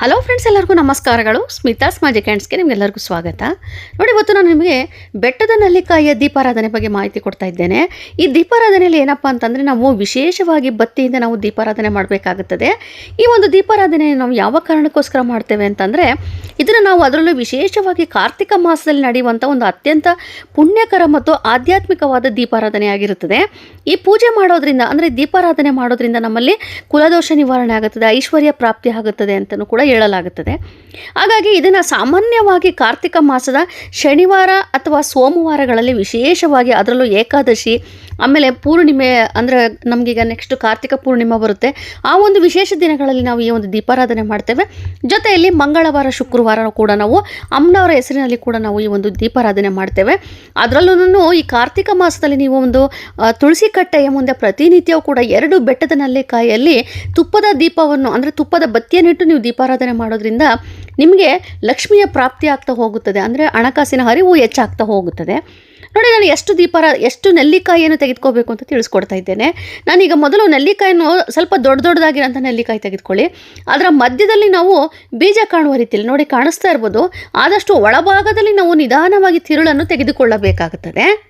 Hello friends ಎಲ್ಲರಿಗೂ ನಮಸ್ಕಾರಗಳು. ಸ್ಮಿತಾಸ್ ಮಾಜಿ ಕ್ಯಾಂಡ್ಸ್ಗೆ ನಿಮಗೆಲ್ಲರಿಗೂ ಸ್ವಾಗತ. ನೋಡಿ, ಇವತ್ತು ನಾನು ನಿಮಗೆ ಬೆಟ್ಟದ ನಲ್ಲಿಕಾಯಿಯ ದೀಪಾರಾಧನೆ ಬಗ್ಗೆ ಮಾಹಿತಿ ಕೊಡ್ತಾ ಇದ್ದೇನೆ. ಈ ದೀಪಾರಾಧನೆಯಲ್ಲಿ ಏನಪ್ಪ ಅಂತಂದರೆ, ನಾವು ವಿಶೇಷವಾಗಿ ಬತ್ತಿಯಿಂದ ನಾವು ದೀಪಾರಾಧನೆ ಮಾಡಬೇಕಾಗುತ್ತದೆ. ಈ ಒಂದು ದೀಪಾರಾಧನೆ ನಾವು ಯಾವ ಕಾರಣಕ್ಕೋಸ್ಕರ ಮಾಡ್ತೇವೆ ಅಂತಂದರೆ, ಇದನ್ನು ನಾವು ಅದರಲ್ಲೂ ವಿಶೇಷವಾಗಿ ಕಾರ್ತಿಕ ಮಾಸದಲ್ಲಿ ನಡೆಯುವಂಥ ಒಂದು ಅತ್ಯಂತ ಪುಣ್ಯಕರ ಮತ್ತು ಆಧ್ಯಾತ್ಮಿಕವಾದ ದೀಪಾರಾಧನೆ ಆಗಿರುತ್ತದೆ. ಈ ಪೂಜೆ ಮಾಡೋದ್ರಿಂದ, ಅಂದರೆ ದೀಪಾರಾಧನೆ ಮಾಡೋದ್ರಿಂದ ನಮ್ಮಲ್ಲಿ ಕುಲದೋಷ ನಿವಾರಣೆ ಆಗುತ್ತದೆ, ಐಶ್ವರ್ಯ ಪ್ರಾಪ್ತಿ ಆಗುತ್ತದೆ ಅಂತಲೂ ಕೂಡ ಹೇಳಲಾಗುತ್ತದೆ. ಹಾಗಾಗಿ ಇದನ್ನು ಸಾಮಾನ್ಯವಾಗಿ ಕಾರ್ತಿಕ ಮಾಸದ ಶನಿವಾರ ಅಥವಾ ಸೋಮವಾರಗಳಲ್ಲಿ ವಿಶೇಷವಾಗಿ ಅದರಲ್ಲೂ ಏಕಾದಶಿ ಆಮೇಲೆ ಪೂರ್ಣಿಮೆ ಅಂದರೆ ನಮಗೀಗ ನೆಕ್ಸ್ಟ್ ಕಾರ್ತಿಕ ಪೂರ್ಣಿಮೆ ಬರುತ್ತೆ. ಆ ಒಂದು ವಿಶೇಷ ದಿನಗಳಲ್ಲಿ ನಾವು ಈ ಒಂದು ದೀಪಾರಾಧನೆ ಮಾಡ್ತೇವೆ. ಜೊತೆಯಲ್ಲಿ ಮಂಗಳವಾರ ಶುಕ್ರವಾರ ಕೂಡ ನಾವು ಅಮ್ಮನವರ ಹೆಸರಿನಲ್ಲಿ ಕೂಡ ನಾವು ಈ ಒಂದು ದೀಪಾರಾಧನೆ ಮಾಡ್ತೇವೆ. ಅದರಲ್ಲೂ ಈ ಕಾರ್ತಿಕ ಮಾಸದಲ್ಲಿ ನೀವು ಒಂದು ತುಳಸಿ ಕಟ್ಟೆಯ ಮುಂದೆ ಪ್ರತಿನಿತ್ಯವೂ ಕೂಡ ಎರಡು ಬೆಟ್ಟದ ನಲ್ಲಿಕಾಯಲ್ಲಿ ತುಪ್ಪದ ದೀಪವನ್ನು ಅಂದರೆ ತುಪ್ಪದ ಬತ್ತಿಯನ್ನಿಟ್ಟು ನೀವು ದೀಪಾರಾಧನೆ ಮಾಡೋದ್ರಿಂದ ನಿಮಗೆ ಲಕ್ಷ್ಮಿಯ ಪ್ರಾಪ್ತಿ ಆಗ್ತಾ ಹೋಗುತ್ತದೆ. ಅಂದರೆ ಹಣಕಾಸಿನ ಹರಿವು ಹೆಚ್ಚಾಗ್ತಾ ಹೋಗುತ್ತದೆ. ನೋಡಿ ನಾನು ಎಷ್ಟು ದೀಪಾರ, ಎಷ್ಟು ನೆಲ್ಲಿಕಾಯಿಯನ್ನು ತೆಗೆದುಕೋಬೇಕು ಅಂತ ತಿಳಿಸ್ಕೊಡ್ತಾ ಇದ್ದೇನೆ. ನಾನೀಗ ಮೊದಲು ನೆಲ್ಲಿಕಾಯನ್ನು ಸ್ವಲ್ಪ ದೊಡ್ಡ ದೊಡ್ಡದಾಗಿರೋಂಥ ನೆಲ್ಲಿಕಾಯಿ ತೆಗೆದುಕೊಳ್ಳಿ. ಅದರ ಮಧ್ಯದಲ್ಲಿ ನಾವು ಬೀಜ ಕಾಣುವ ರೀತಿಯಲ್ಲಿ ನೋಡಿ ಕಾಣಿಸ್ತಾ ಇರ್ಬೋದು. ಆದಷ್ಟು ಒಳಭಾಗದಲ್ಲಿ ನಾವು ನಿಧಾನವಾಗಿ ತಿರುಳನ್ನು ತೆಗೆದುಕೊಳ್ಳಬೇಕಾಗುತ್ತದೆ.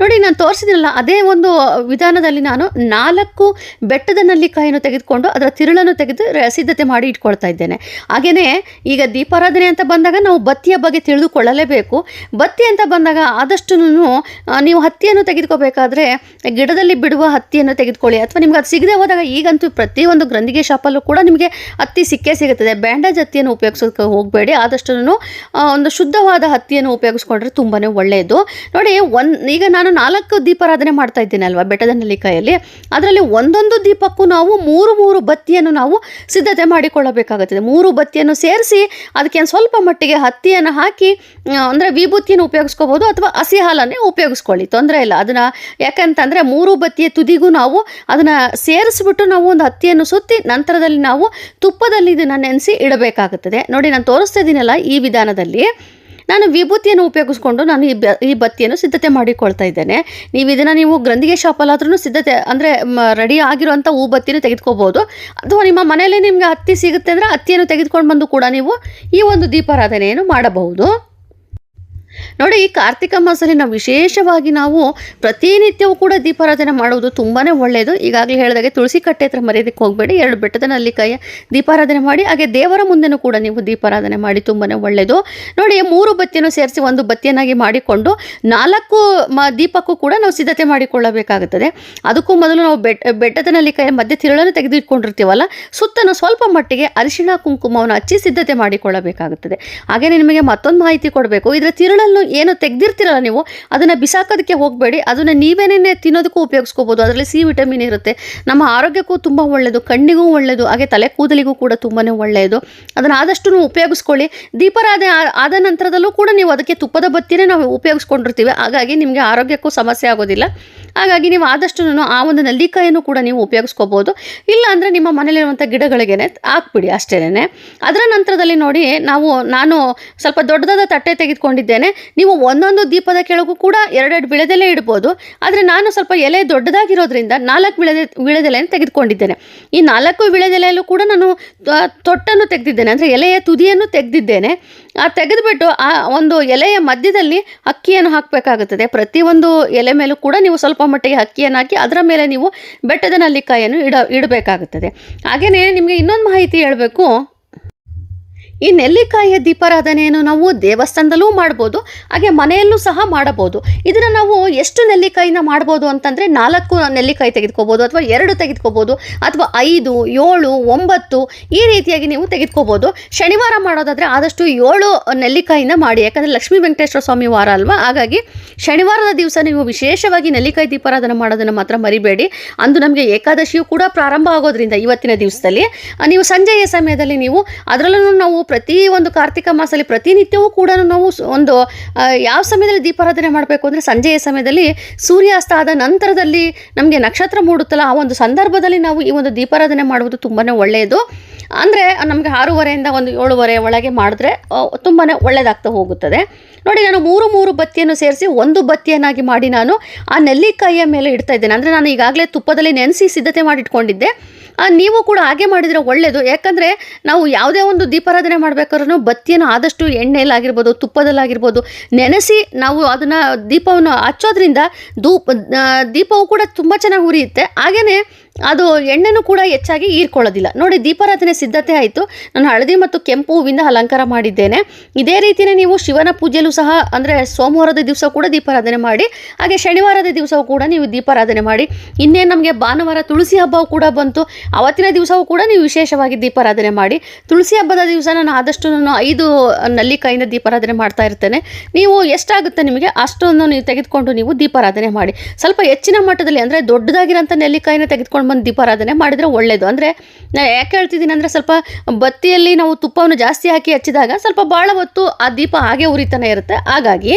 ನೋಡಿ, ನಾನು ತೋರಿಸಿದ್ರಲ್ಲ ಅದೇ ಒಂದು ವಿಧಾನದಲ್ಲಿ ನಾನು ನಾಲ್ಕು ಬೆಟ್ಟದ ನಲ್ಲಿಕಾಯನ್ನು ತೆಗೆದುಕೊಂಡು ಅದರ ತಿರುಳನ್ನು ತೆಗೆದು ಸಿದ್ಧತೆ ಮಾಡಿ ಇಟ್ಕೊಳ್ತಾ ಇದ್ದೇನೆ. ಹಾಗೆಯೇ ಈಗ ದೀಪಾರಾಧನೆ ಅಂತ ಬಂದಾಗ ನಾವು ಬತ್ತಿಯ ಬಗ್ಗೆ ತಿಳಿದುಕೊಳ್ಳಲೇಬೇಕು. ಬತ್ತಿ ಅಂತ ಬಂದಾಗ ಆದಷ್ಟು ನೀವು ಹತ್ತಿಯನ್ನು ತೆಗೆದುಕೋಬೇಕಾದ್ರೆ ಗಿಡದಲ್ಲಿ ಬಿಡುವ ಹತ್ತಿಯನ್ನು ತೆಗೆದುಕೊಳ್ಳಿ. ಅಥವಾ ನಿಮ್ಗೆ ಅದು ಸಿಗದೆ ಹೋದಾಗ ಈಗಂತೂ ಪ್ರತಿಯೊಂದು ಗ್ರಂಥಿಗೆ ಶಾಪಲ್ಲೂ ಕೂಡ ನಿಮಗೆ ಹತ್ತಿ ಸಿಕ್ಕೇ ಸಿಗುತ್ತದೆ. ಬ್ಯಾಂಡೇಜ್ ಹತ್ತಿಯನ್ನು ಉಪಯೋಗಿಸೋದಕ್ಕೆ ಹೋಗಬೇಡಿ. ಆದಷ್ಟು ಒಂದು ಶುದ್ಧವಾದ ಹತ್ತಿಯನ್ನು ಉಪಯೋಗಿಸ್ಕೊಂಡ್ರೆ ತುಂಬಾ ಒಳ್ಳೆಯದು. ನೋಡಿ ಒಂದು ಈಗ ನಾನು ನಾಲ್ಕು ದೀಪಾರಾಧನೆ ಮಾಡ್ತಾ ಅಲ್ವಾ ಬೆಟ್ಟದ ನೆಲ್ಲಿಕಾಯಲ್ಲಿ ಅದರಲ್ಲಿ ಒಂದೊಂದು ದೀಪಕ್ಕೂ ನಾವು ಮೂರು ಮೂರು ಬತ್ತಿಯನ್ನು ನಾವು ಸಿದ್ಧತೆ ಮಾಡಿಕೊಳ್ಳಬೇಕಾಗುತ್ತದೆ. ಮೂರು ಬತ್ತಿಯನ್ನು ಸೇರಿಸಿ ಅದಕ್ಕೆ ಸ್ವಲ್ಪ ಮಟ್ಟಿಗೆ ಹತ್ತಿಯನ್ನು ಹಾಕಿ ಅಂದರೆ ವಿಭೂತಿಯನ್ನು ಉಪಯೋಗಿಸ್ಕೋಬೋದು ಅಥವಾ ಹಸಿ ಹಾಲನ್ನೇ ಉಪಯೋಗಿಸ್ಕೊಳ್ಳಿ. ತೊಂದರೆ ಇಲ್ಲ. ಅದನ್ನು ಯಾಕಂತಂದರೆ ಮೂರು ಬತ್ತಿಯ ತುದಿಗೂ ನಾವು ಅದನ್ನು ಸೇರಿಸ್ಬಿಟ್ಟು ನಾವು ಒಂದು ಹತ್ತಿಯನ್ನು ಸುತ್ತಿ ನಂತರದಲ್ಲಿ ನಾವು ತುಪ್ಪದಲ್ಲಿ ಇದನ್ನು ನೆನೆಸಿ ಇಡಬೇಕಾಗುತ್ತದೆ. ನೋಡಿ, ನಾನು ತೋರಿಸ್ತಾ ಇದ್ದೀನಲ್ಲ ಈ ವಿಧಾನದಲ್ಲಿ. ನಾನು ವಿಭೂತಿಯನ್ನು ಉಪಯೋಗಿಸ್ಕೊಂಡು ನಾನು ಈ ಬ ಈ ಬತ್ತಿಯನ್ನು ಸಿದ್ಧತೆ ಮಾಡಿಕೊಳ್ತಾ ಇದ್ದೇನೆ. ನೀವು ಇದನ್ನು ನೀವು ಗ್ರಂಥಿಗೆ ಶಾಪಲ್ಲಾದ್ರೂ ಸಿದ್ಧತೆ, ಅಂದರೆ ರೆಡಿ ಆಗಿರುವಂಥ ಹೂ ಬತ್ತಿಯನ್ನು ತೆಗೆದುಕೋಬೋದು ಅಥವಾ ನಿಮ್ಮ ಮನೆಯಲ್ಲಿ ನಿಮಗೆ ಹತ್ತಿ ಸಿಗುತ್ತೆ ಅಂದರೆ ಹತ್ತಿಯನ್ನು ತೆಗೆದುಕೊಂಡು ಬಂದು ಕೂಡ ನೀವು ಈ ಒಂದು ದೀಪಾರಾಧನೆಯನ್ನು ಮಾಡಬಹುದು. ನೋಡಿ, ಈ ಕಾರ್ತಿಕ ಮಾಸದಲ್ಲಿ ನಾವು ವಿಶೇಷವಾಗಿ ನಾವು ಪ್ರತಿನಿತ್ಯವೂ ಕೂಡ ದೀಪಾರಾಧನೆ ಮಾಡುವುದು ತುಂಬಾ ಒಳ್ಳೆಯದು. ಈಗಾಗಲೇ ಹೇಳಿದಾಗೆ ತುಳಸಿ ಕಟ್ಟೆ ಹತ್ರ ಮರೆಯೋದಕ್ಕೆ ಹೋಗಬೇಡಿ. ಎರಡು ಬೆಟ್ಟದ ನಲ್ಲಿಕಾಯ ದೀಪಾರಾಧನೆ ಮಾಡಿ, ಹಾಗೆ ದೇವರ ಮುಂದೆನೂ ಕೂಡ ನೀವು ದೀಪಾರಾಧನೆ ಮಾಡಿ ತುಂಬಾ ಒಳ್ಳೆಯದು. ನೋಡಿ, ಮೂರು ಬತ್ತಿಯನ್ನು ಸೇರಿಸಿ ಒಂದು ಬತ್ತಿಯನ್ನಾಗಿ ಮಾಡಿಕೊಂಡು ನಾಲ್ಕು ಮ ದೀಪಕ್ಕೂ ಕೂಡ ನಾವು ಸಿದ್ಧತೆ ಮಾಡಿಕೊಳ್ಳಬೇಕಾಗುತ್ತದೆ. ಅದಕ್ಕೂ ಮೊದಲು ನಾವು ಬೆಟ್, ಬೆಟ್ಟದ ನಲ್ಲಿಕಾಯ ಮಧ್ಯೆ ತಿರುಳನ್ನು ತೆಗೆದಿಟ್ಕೊಂಡಿರ್ತೀವಲ್ಲ ಸುತ್ತಲೂ ಸ್ವಲ್ಪ ಮಟ್ಟಿಗೆ ಅರಿಶಿಣ, ಕುಂಕುಮವನ್ನು ಹಚ್ಚಿ ಸಿದ್ಧತೆ ಮಾಡಿಕೊಳ್ಳಬೇಕಾಗುತ್ತದೆ. ಹಾಗೆಯೇ ನಿಮಗೆ ಮತ್ತೊಂದು ಮಾಹಿತಿ ಕೊಡಬೇಕು. ಇದರ ತಿರುಳನ್ನು ಏನು ತೆಗೆದಿರ್ತೀರಲ್ಲ ನೀವು, ಅದನ್ನು ಬಿಸಾಕೋದಕ್ಕೆ ಹೋಗಬೇಡಿ. ಅದನ್ನು ನೀವೇನೇ ತಿನ್ನೋದಕ್ಕೂ ಉಪಯೋಗಿಸ್ಕೋಬೋದು. ಅದರಲ್ಲಿ ಸಿ ವಿಟಮಿನ್ ಇರುತ್ತೆ. ನಮ್ಮ ಆರೋಗ್ಯಕ್ಕೂ ತುಂಬ ಒಳ್ಳೆಯದು ಕಣ್ಣಿಗೂ ಒಳ್ಳೆಯದು ಹಾಗೆ ತಲೆ ಕೂದಲಿಗೂ ಕೂಡ ತುಂಬಾ ಒಳ್ಳೆಯದು ಅದನ್ನು ಆದಷ್ಟು ಉಪಯೋಗಿಸ್ಕೊಳ್ಳಿ. ದೀಪರಾದ ಆದ ನಂತರದಲ್ಲೂ ಕೂಡ ನೀವು ಅದಕ್ಕೆ ತುಪ್ಪದ ಬತ್ತಿನೇ ನಾವು ಉಪಯೋಗಿಸ್ಕೊಂಡಿರ್ತೀವಿ. ಹಾಗಾಗಿ ನಿಮಗೆ ಆರೋಗ್ಯಕ್ಕೂ ಸಮಸ್ಯೆ ಆಗೋದಿಲ್ಲ. ಹಾಗಾಗಿ ನೀವು ಆದಷ್ಟು ನಾನು ಆ ಒಂದು ನಲ್ಲಿಕಾಯನ್ನು ಕೂಡ ನೀವು ಉಪಯೋಗಿಸ್ಕೋಬೋದು. ಇಲ್ಲ ಅಂದರೆ ನಿಮ್ಮ ಮನೇಲಿರುವಂಥ ಗಿಡಗಳಿಗೇನೆ ಹಾಕ್ಬಿಡಿ ಅಷ್ಟೇನೆ ಅದರ ನಂತರದಲ್ಲಿ ನೋಡಿ, ನಾವು, ನಾನು ಸ್ವಲ್ಪ ದೊಡ್ಡದಾದ ತಟ್ಟೆ ತೆಗೆದುಕೊಂಡಿದ್ದೇನೆ. ನೀವು ಒಂದೊಂದು ದೀಪದ ಕೆಳಗೂ ಕೂಡ ಎರಡೆರಡು ಬಿಳೆದೆಲೆ ಇಡ್ಬೋದು. ಆದರೆ ನಾನು ಸ್ವಲ್ಪ ಎಲೆ ದೊಡ್ಡದಾಗಿರೋದ್ರಿಂದ ನಾಲ್ಕು ಬಿಳೆದೆ ವಿಳೆದೆಲೆಯನ್ನು ತೆಗೆದುಕೊಂಡಿದ್ದೇನೆ. ಈ ನಾಲ್ಕು ವಿಳೆದೆಲೆಯಲ್ಲೂ ಕೂಡ ನಾನು ತೊಟ್ಟನ್ನು ತೆಗೆದಿದ್ದೇನೆ. ಅಂದರೆ ಎಲೆಯ ತುದಿಯನ್ನು ತೆಗೆದಿದ್ದೇನೆ. ಆ ತೆಗೆದುಬಿಟ್ಟು ಆ ಒಂದು ಎಲೆಯ ಮಧ್ಯದಲ್ಲಿ ಅಕ್ಕಿಯನ್ನು ಹಾಕಬೇಕಾಗುತ್ತದೆ. ಪ್ರತಿಯೊಂದು ಎಲೆ ಮೇಲೂ ಕೂಡ ನೀವು ಸ್ವಲ್ಪ ಮಟ್ಟಿಗೆ ಅಕ್ಕಿಯನ್ನು ಹಾಕಿ ಅದರ ಮೇಲೆ ನೀವು ಬೆಟ್ಟದ ನಲ್ಲಿಕಾಯನ್ನು ಇಡ ಇಡಬೇಕಾಗುತ್ತದೆ. ಹಾಗೆಯೇ ನಿಮಗೆ ಇನ್ನೊಂದು ಮಾಹಿತಿ ಹೇಳಬೇಕು. ಈ ನೆಲ್ಲಿಕಾಯಿಯ ದೀಪಾರಾಧನೆಯನ್ನು ನಾವು ದೇವಸ್ಥಾನದಲ್ಲೂ ಮಾಡ್ಬೋದು, ಹಾಗೆ ಮನೆಯಲ್ಲೂ ಸಹ ಮಾಡಬಹುದು. ಇದನ್ನು ನಾವು ಎಷ್ಟು ನೆಲ್ಲಿಕಾಯಿನ ಮಾಡ್ಬೋದು ಅಂತಂದರೆ ನಾಲ್ಕು ನೆಲ್ಲಿಕಾಯಿ ತೆಗೆದುಕೋಬೋದು ಅಥವಾ ಎರಡು ತೆಗೆದುಕೋಬೋದು ಅಥವಾ ಐದು, ಏಳು, ಒಂಬತ್ತು ಈ ರೀತಿಯಾಗಿ ನೀವು ತೆಗೆದುಕೋಬೋದು. ಶನಿವಾರ ಮಾಡೋದಾದರೆ ಆದಷ್ಟು ಏಳು ನೆಲ್ಲಿಕಾಯಿನ ಮಾಡಿ, ಯಾಕಂದರೆ ಲಕ್ಷ್ಮೀ ವೆಂಕಟೇಶ್ವರ ಸ್ವಾಮಿ ವಾರ ಅಲ್ವಾ? ಹಾಗಾಗಿ ಶನಿವಾರದ ದಿವಸ ನೀವು ವಿಶೇಷವಾಗಿ ನೆಲ್ಲಿಕಾಯಿ ದೀಪಾರಾಧನೆ ಮಾಡೋದನ್ನು ಮಾತ್ರ ಮರಿಬೇಡಿ. ಅಂದು ನಮಗೆ ಏಕಾದಶಿಯು ಕೂಡ ಪ್ರಾರಂಭ ಆಗೋದ್ರಿಂದ ಇವತ್ತಿನ ದಿವಸದಲ್ಲಿ. ನೀವು ಸಂಜೆಯ ಸಮಯದಲ್ಲಿ ನೀವು ಅದರಲ್ಲೂ ನಾವು ಪ್ರತಿ ಒಂದು ಕಾರ್ತಿಕ ಮಾಸದಲ್ಲಿ ಪ್ರತಿನಿತ್ಯವೂ ಕೂಡ ನಾವು ಒಂದು ಯಾವ ಸಮಯದಲ್ಲಿ ದೀಪಾರಾಧನೆ ಮಾಡಬೇಕು ಅಂದರೆ ಸಂಜೆಯ ಸಮಯದಲ್ಲಿ ಸೂರ್ಯಾಸ್ತ ಆದ ನಂತರದಲ್ಲಿ ನಮಗೆ ನಕ್ಷತ್ರ ಮೂಡುತ್ತಲ್ಲ, ಆ ಒಂದು ಸಂದರ್ಭದಲ್ಲಿ ನಾವು ಈ ಒಂದು ದೀಪಾರಾಧನೆ ಮಾಡುವುದು ತುಂಬಾ ಒಳ್ಳೆಯದು. ಅಂದರೆ ನಮಗೆ ಆರೂವರೆಯಿಂದ ಒಂದು ಏಳುವರೆ ಒಳಗೆ ಮಾಡಿದ್ರೆ ತುಂಬಾ ಒಳ್ಳೆಯದಾಗ್ತಾ ಹೋಗುತ್ತದೆ. ನೋಡಿ ನಾನು ಮೂರು ಮೂರು ಬತ್ತಿಯನ್ನು ಸೇರಿಸಿ ಒಂದು ಬತ್ತಿಯನ್ನಾಗಿ ಮಾಡಿ ನಾನು ಆ ನೆಲ್ಲಿಕಾಯಿಯ ಮೇಲೆ ಇಡ್ತಾ ಇದ್ದೇನೆ. ಅಂದರೆ ನಾನು ಈಗಾಗಲೇ ತುಪ್ಪದಲ್ಲಿ ನೆನೆಸಿ ಸಿದ್ಧತೆ ಮಾಡಿಟ್ಕೊಂಡಿದ್ದೆ. ನೀವು ಕೂಡ ಹಾಗೆ ಮಾಡಿದರೆ ಒಳ್ಳೆಯದು ಯಾಕಂದರೆ ನಾವು ಯಾವುದೇ ಒಂದು ದೀಪಾರಾಧನೆ ಮಾಡಬೇಕಾದ್ರೂ ಬತ್ತಿಯನ್ನು ಆದಷ್ಟು ಎಣ್ಣೆಯಲ್ಲಾಗಿರ್ಬೋದು ತುಪ್ಪದಲ್ಲಾಗಿರ್ಬೋದು ನೆನೆಸಿ ನಾವು ಅದನ್ನು ದೀಪವನ್ನು ಹಚ್ಚೋದ್ರಿಂದ ಆ, ದೀಪವು ಕೂಡ ತುಂಬ ಚೆನ್ನಾಗಿ ಉರಿಯುತ್ತೆ. ಹಾಗೆಯೇ ಅದು ಎಣ್ಣೆನೂ ಕೂಡ ಹೆಚ್ಚಾಗಿ ಹೀರ್ಕೊಳ್ಳೋದಿಲ್ಲ. ನೋಡಿ, ದೀಪಾರಾಧನೆ ಸಿದ್ಧತೆ ಆಯಿತು. ನಾನು ಹಳದಿ ಮತ್ತು ಕೆಂಪು ಹೂವಿಂದ ಅಲಂಕಾರ ಮಾಡಿದ್ದೇನೆ. ಇದೇ ರೀತಿಯೇ ನೀವು ಶಿವನ ಪೂಜೆಯಲ್ಲೂ ಸಹ, ಅಂದರೆ ಸೋಮವಾರದ ದಿವಸ ಕೂಡ ದೀಪಾರಾಧನೆ ಮಾಡಿ, ಹಾಗೆ ಶನಿವಾರದ ದಿವಸವೂ ಕೂಡ ನೀವು ದೀಪಾರಾಧನೆ ಮಾಡಿ. ಇನ್ನೇನು ನಮಗೆ ಭಾನುವಾರ ತುಳಸಿ ಹಬ್ಬವು ಕೂಡ ಬಂತು. ಅವತ್ತಿನ ದಿವಸವೂ ಕೂಡ ನೀವು ವಿಶೇಷವಾಗಿ ದೀಪಾರಾಧನೆ ಮಾಡಿ. ತುಳಸಿ ಹಬ್ಬದ ದಿವಸ ನಾನು ಆದಷ್ಟು ನಾನು ಐದು ನಲ್ಲಿಕಾಯಿಂದ ದೀಪಾರಾಧನೆ ಮಾಡ್ತಾ ಇರ್ತೇನೆ. ನೀವು ಎಷ್ಟಾಗುತ್ತೆ ನಿಮಗೆ ಅಷ್ಟೊಂದು ನೀವು ತೆಗೆದುಕೊಂಡು ನೀವು ದೀಪಾರಾಧನೆ ಮಾಡಿ. ಸ್ವಲ್ಪ ಹೆಚ್ಚಿನ ಮಟ್ಟದಲ್ಲಿ, ಅಂದರೆ ದೊಡ್ಡದಾಗಿರೋಂಥ ನೆಲ್ಲಿಕಾಯಿನ ತೆಗೆದುಕೊಂಡು ಬಂದು ದೀಪಾರಾಧನೆ ಮಾಡಿದರೆ ಒಳ್ಳೆಯದು ಅಂದರೆ ನಾನು ಯಾಕೆ ಹೇಳ್ತಿದ್ದೀನಿ ಅಂದರೆ ಸ್ವಲ್ಪ ಬತ್ತಿಯಲ್ಲಿ ನಾವು ತುಪ್ಪವನ್ನು ಜಾಸ್ತಿ ಹಾಕಿ ಹಚ್ಚಿದಾಗ ಸ್ವಲ್ಪ ಭಾಳ ಹೊತ್ತು ಆ ದೀಪ ಹಾಗೆ ಉರಿತಾನೆ ಇರುತ್ತೆ. ಹಾಗಾಗಿ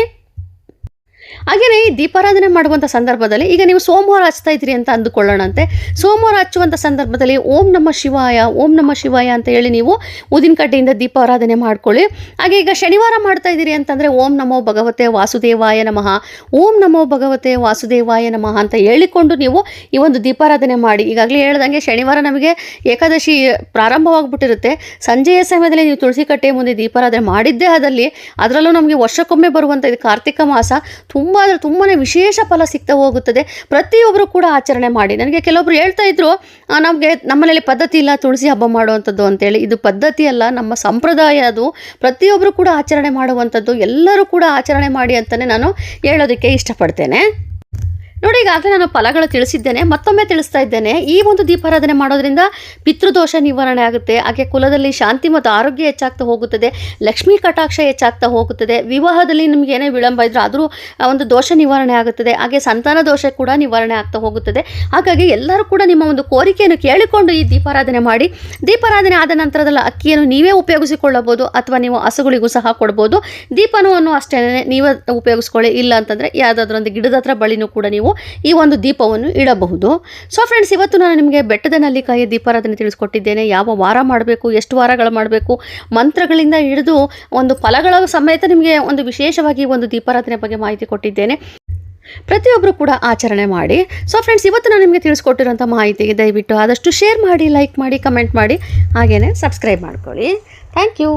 ಹಾಗೆಯೇ ಈ ದೀಪಾರಾಧನೆ ಮಾಡುವಂಥ ಸಂದರ್ಭದಲ್ಲಿ ಈಗ ನೀವು ಸೋಮವಾರ ಹಚ್ತಾ ಇದ್ದೀರಿ ಅಂತ ಅಂದುಕೊಳ್ಳೋಣಂತೆ. ಸೋಮವಾರ ಹಚ್ಚುವಂಥ ಸಂದರ್ಭದಲ್ಲಿ ಓಂ ನಮ್ಮ ಶಿವಾಯ, ಓಂ ನಮ್ಮ ಶಿವಾಯ ಅಂತ ಹೇಳಿ ನೀವು ಊದಿನ ದೀಪಾರಾಧನೆ ಮಾಡ್ಕೊಳ್ಳಿ. ಹಾಗೆ ಈಗ ಶನಿವಾರ ಮಾಡ್ತಾ ಇದ್ದೀರಿ ಅಂತಂದರೆ ಓಂ ನಮೋ ಭಗವತೆ ವಾಸುದೇವಾಯ ನಮಃ. ಓಂ ನಮೋ ಭಗವತೆ ವಾಸುದೇವಾಯ ನಮಃ ಅಂತ ಹೇಳಿಕೊಂಡು ನೀವು ಈ ಒಂದು ದೀಪಾರಾಧನೆ ಮಾಡಿ. ಈಗಾಗಲೇ ಹೇಳ್ದಂಗೆ ಶನಿವಾರ ನಮಗೆ ಏಕಾದಶಿ ಪ್ರಾರಂಭವಾಗ್ಬಿಟ್ಟಿರುತ್ತೆ. ಸಂಜೆಯ ಸಮಯದಲ್ಲಿ ನೀವು ತುಳಸಿ ಕಟ್ಟೆ ಮುಂದೆ ದೀಪಾರಾಧನೆ ಮಾಡಿದ್ದೇ ಆದಲ್ಲಿ ಅದರಲ್ಲೂ ನಮಗೆ ವರ್ಷಕ್ಕೊಮ್ಮೆ ಬರುವಂಥ ಇದು ಕಾರ್ತಿಕ ಮಾಸ. ತುಂಬ ಅಂದರೆ ತುಂಬಾ ವಿಶೇಷ ಫಲ ಸಿಗ್ತಾ ಹೋಗುತ್ತದೆ. ಪ್ರತಿಯೊಬ್ಬರು ಕೂಡ ಆಚರಣೆ ಮಾಡಿ. ನನಗೆ ಕೆಲವೊಬ್ರು ಹೇಳ್ತಾ ಇದ್ರು ನಮಗೆ ನಮ್ಮನೇಲಿ ಪದ್ಧತಿ ಇಲ್ಲ, ತುಳಸಿ ಹಬ್ಬ ಮಾಡುವಂಥದ್ದು ಅಂತೇಳಿ. ಇದು ಪದ್ಧತಿ ಅಲ್ಲ, ನಮ್ಮ ಸಂಪ್ರದಾಯ ಅದು. ಪ್ರತಿಯೊಬ್ಬರು ಕೂಡ ಆಚರಣೆ ಮಾಡುವಂಥದ್ದು, ಎಲ್ಲರೂ ಕೂಡ ಆಚರಣೆ ಮಾಡಿ ಅಂತಲೇ ನಾನು ಹೇಳೋದಕ್ಕೆ ಇಷ್ಟಪಡ್ತೇನೆ. ನೋಡಿ, ಈಗಾಗಲೇ ನಾನು ಫಲಗಳು ತಿಳಿಸಿದ್ದೇನೆ, ಮತ್ತೊಮ್ಮೆ ತಿಳಿಸ್ತಾ ಇದ್ದೇನೆ. ಈ ಒಂದು ದೀಪಾರಾಧನೆ ಮಾಡೋದ್ರಿಂದ ಪಿತೃದೋಷ ನಿವಾರಣೆ ಆಗುತ್ತೆ. ಹಾಗೆ ಕುಲದಲ್ಲಿ ಶಾಂತಿ ಮತ್ತು ಆರೋಗ್ಯ ಹೆಚ್ಚಾಗ್ತಾ ಹೋಗುತ್ತದೆ, ಲಕ್ಷ್ಮೀ ಕಟಾಕ್ಷ ಹೆಚ್ಚಾಗ್ತಾ ಹೋಗುತ್ತದೆ. ವಿವಾಹದಲ್ಲಿ ನಿಮ್ಗೆ ಏನೇ ವಿಳಂಬ ಇದ್ರೂ ಆದರೂ ಒಂದು ದೋಷ ನಿವಾರಣೆ ಆಗುತ್ತದೆ. ಹಾಗೆ ಸಂತಾನ ದೋಷ ಕೂಡ ನಿವಾರಣೆ ಆಗ್ತಾ ಹೋಗುತ್ತದೆ. ಹಾಗಾಗಿ ಎಲ್ಲರೂ ಕೂಡ ನಿಮ್ಮ ಒಂದು ಕೋರಿಕೆಯನ್ನು ಕೇಳಿಕೊಂಡು ಈ ದೀಪಾರಾಧನೆ ಮಾಡಿ. ದೀಪಾರಾಧನೆ ಆದ ನಂತರದಲ್ಲಿ ಅಕ್ಕಿಯನ್ನು ನೀವೇ ಉಪಯೋಗಿಸಿಕೊಳ್ಳಬಹುದು ಅಥವಾ ನೀವು ಹಸುಗಳಿಗೂ ಸಹ ಕೊಡ್ಬೋದು. ದೀಪನವನ್ನು ಅಷ್ಟೇ ನೀವೇ ಉಪಯೋಗಿಸ್ಕೊಳ್ಳಿ. ಇಲ್ಲ ಅಂತಂದರೆ ಯಾವುದಾದ್ರೂ ಒಂದು ಗಿಡದ ಹತ್ರ ಬಳಿನೂ ಕೂಡ ಈ ಒಂದು ದೀಪವನ್ನು ಇಡಬಹುದು. ಸೊ ಫ್ರೆಂಡ್ಸ್ ಇವತ್ತು ನಾನು ನಿಮಗೆ ಬೆಟ್ಟದ ನಲ್ಲಿಕಾಯಿಯ ದೀಪಾರಾಧನೆ ತಿಳಿಸ್ಕೊಟ್ಟಿದ್ದೇನೆ. ಯಾವ ವಾರ ಮಾಡಬೇಕು, ಎಷ್ಟು ವಾರಗಳು ಮಾಡಬೇಕು, ಮಂತ್ರಗಳಿಂದ ಹಿಡಿದು ಒಂದು ಫಲಗಳ ಸಮೇತ ನಿಮಗೆ ಒಂದು ವಿಶೇಷವಾಗಿ ಒಂದು ದೀಪಾರಾಧನೆ ಬಗ್ಗೆ ಮಾಹಿತಿ ಕೊಟ್ಟಿದ್ದೇನೆ. ಪ್ರತಿಯೊಬ್ಬರು ಕೂಡ ಆಚರಣೆ ಮಾಡಿ. ಸೊ ಫ್ರೆಂಡ್ಸ್ ಇವತ್ತು ನಾನು ನಿಮಗೆ ತಿಳಿಸ್ಕೊಟ್ಟಿರೋಂಥ ಮಾಹಿತಿಗೆ ದಯವಿಟ್ಟು ಆದಷ್ಟು ಶೇರ್ ಮಾಡಿ ಲೈಕ್ ಮಾಡಿ ಕಮೆಂಟ್ ಮಾಡಿ. ಹಾಗೆಯೇ ಸಬ್ಸ್ಕ್ರೈಬ್ ಮಾಡ್ಕೊಳ್ಳಿ. Thank you